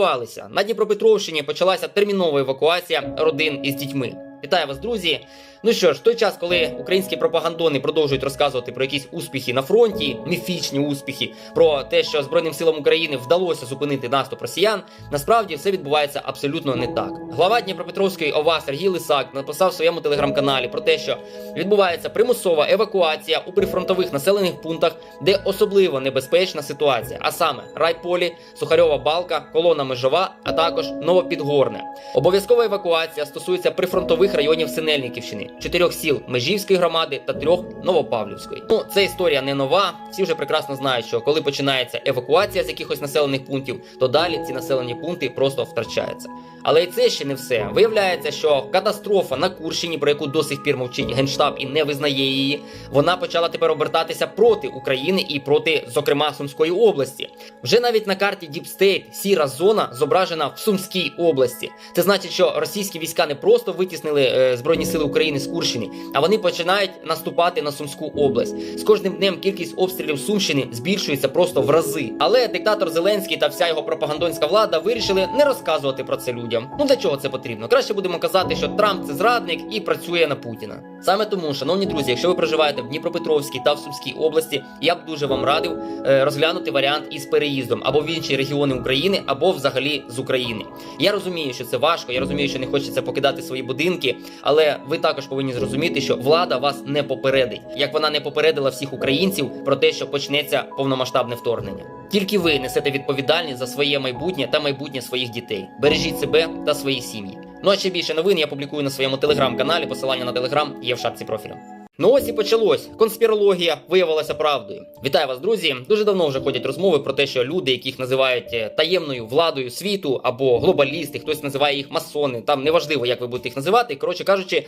прорвалися. На Дніпропетровщині почалася термінова евакуація родин із дітьми. Вітаю вас, друзі! Ну що ж, той час, коли українські пропагандони продовжують розказувати про якісь успіхи на фронті, міфічні успіхи, про те, що Збройним силам України вдалося зупинити наступ росіян, насправді все відбувається абсолютно не так. Глава Дніпропетровської ОВА Сергій Лисак написав в своєму телеграм-каналі про те, що відбувається примусова евакуація у прифронтових населених пунктах, де особливо небезпечна ситуація, а саме Райполі, Сухарьова Балка, Колона Межова, а також Новопідгорне. Обов'язкова евакуація стосується прифронтових районів Синельниківщини, чотирьох сіл Межівської громади та трьох Новопавлівської. Ну, це історія не нова. Всі вже прекрасно знають, що коли починається евакуація з якихось населених пунктів, то далі ці населені пункти просто втрачаються. Але і це ще не все. Виявляється, що катастрофа на Курщині, про яку до сих пір мовчить генштаб і не визнає її, вона почала тепер обертатися проти України і проти, зокрема, Сумської області. Вже навіть на карті State сіра зона зображена в Сумській області. Це значить, що російські війська не просто витіснили е, збройні сили України з Курщини, а вони починають наступати на Сумську область. З кожним днем кількість обстрілів Сумщини збільшується просто в рази. Але диктатор Зеленський та вся його пропагандонська влада вирішили не розказувати про це людям. Ну для чого це потрібно? Краще будемо казати, що Трамп це зрадник і працює на Путіна. Саме тому, шановні друзі, якщо ви проживаєте в Дніпропетровській та в Сумській області, я б дуже вам радив е, розглянути варіант із переїздом або в інші регіони України, або взагалі з України. Я розумію, що це важко. Я розумію, що не хочеться покидати свої будинки, але ви також повинні зрозуміти, що влада вас не попередить, як вона не попередила всіх українців про те, що почнеться повномасштабне вторгнення. Тільки ви несете відповідальність за своє майбутнє та майбутнє своїх дітей. Бережіть себе та свої сім'ї. Ну а ще більше новин я публікую на своєму телеграм-каналі. Посилання на телеграм є в шапці профілю. Ну ось і почалось. Конспірологія виявилася правдою. Вітаю вас, друзі. Дуже давно вже ходять розмови про те, що люди, яких називають е, таємною владою світу або глобалісти, хтось називає їх масони. Там неважливо, як ви будете їх називати. Коротше кажучи,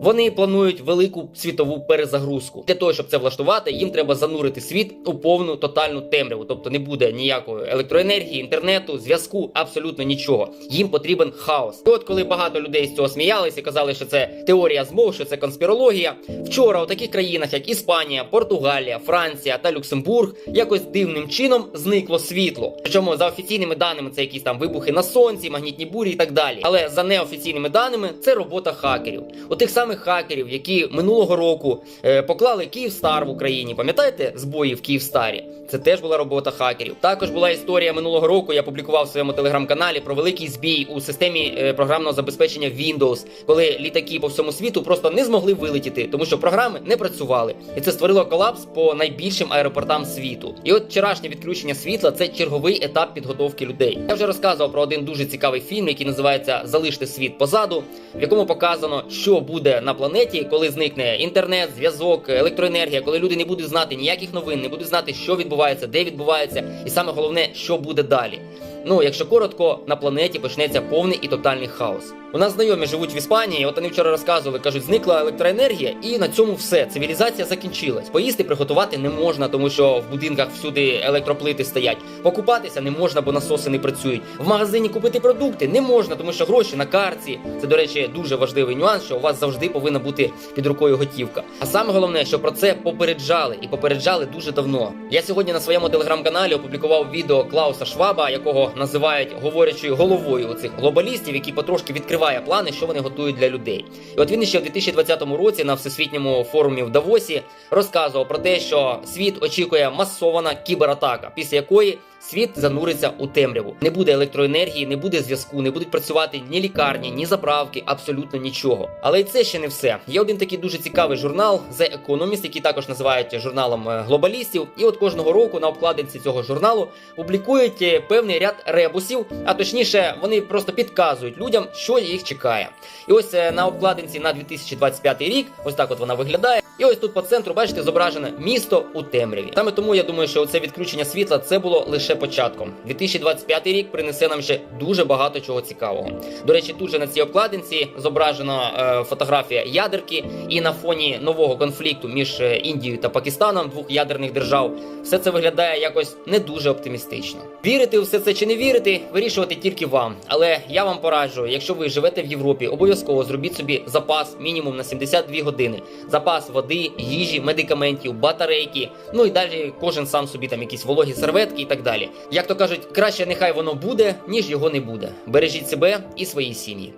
вони планують велику світову перезагрузку. Для того, щоб це влаштувати, їм треба занурити світ у повну тотальну темряву. Тобто не буде ніякої електроенергії, інтернету, зв'язку, абсолютно нічого. Їм потрібен хаос. І от коли багато людей з цього сміялися казали, що це теорія змов, що це конспірологія. Вчора у таких країнах, як Іспанія, Португалія, Франція та Люксембург, якось дивним чином зникло світло. Причому за офіційними даними це якісь там вибухи на сонці, магнітні бурі і так далі. Але за неофіційними даними це робота хакерів. У тих самих хакерів, які минулого року е, поклали Київстар в Україні. Пам'ятаєте збої в Київстарі? Це теж була робота хакерів. Також була історія минулого року. Я публікував в своєму телеграм-каналі про великий збій у системі е, програмного забезпечення Windows, коли літаки по всьому світу просто не змогли вилетіти, тому що програми не працювали, і це створило колапс по найбільшим аеропортам світу. І от вчорашнє відключення світла це черговий етап підготовки людей. Я вже розказував про один дуже цікавий фільм, який називається Залиште світ позаду, в якому показано, що буде на планеті, коли зникне інтернет, зв'язок, електроенергія, коли люди не будуть знати ніяких новин, не будуть знати, що відбувається, де відбувається, і саме головне, що буде далі. Ну, якщо коротко, на планеті почнеться повний і тотальний хаос. У нас знайомі живуть в Іспанії. От вони вчора розказували, кажуть, зникла електроенергія, і на цьому все. Цивілізація закінчилась. Поїсти приготувати не можна, тому що в будинках всюди електроплити стоять. Покупатися не можна, бо насоси не працюють. В магазині купити продукти не можна, тому що гроші на карці. Це, до речі, дуже важливий нюанс, що у вас завжди повинна бути під рукою готівка. А саме головне, що про це попереджали і попереджали дуже давно. Я сьогодні на своєму телеграм-каналі опублікував відео Клауса Шваба, якого називають говорячою головою оцих глобалістів, які потрошки відкриває плани, що вони готують для людей. І от він ще в 2020 році на всесвітньому форумі в Давосі розказував про те, що світ очікує масована кібератака, після якої світ зануриться у темряву. Не буде електроенергії, не буде зв'язку, не будуть працювати ні лікарні, ні заправки, абсолютно нічого. Але і це ще не все. Є один такий дуже цікавий журнал The Economist, який також називають журналом е, глобалістів. І от кожного року на обкладинці цього журналу публікують е, певний ряд ребусів, а точніше, вони просто підказують людям, що їх чекає. І ось е, на обкладинці на 2025 рік, ось так от вона виглядає. І ось тут по центру, бачите, зображене місто у темряві. Саме тому я думаю, що це відключення світла це було лише початком. 2025 рік принесе нам ще дуже багато чого цікавого. До речі, тут же на цій обкладинці зображена е, фотографія ядерки, і на фоні нового конфлікту між е, Індією та Пакистаном, двох ядерних держав, все це виглядає якось не дуже оптимістично. Вірити у все це чи не вірити, вирішувати тільки вам. Але я вам пораджу, якщо ви живете в Європі, обов'язково зробіть собі запас мінімум на 72 години, запас води. Води, їжі, медикаментів, батарейки. Ну і далі кожен сам собі там якісь вологі серветки і так далі. Як то кажуть, краще нехай воно буде, ніж його не буде. Бережіть себе і свої сім'ї.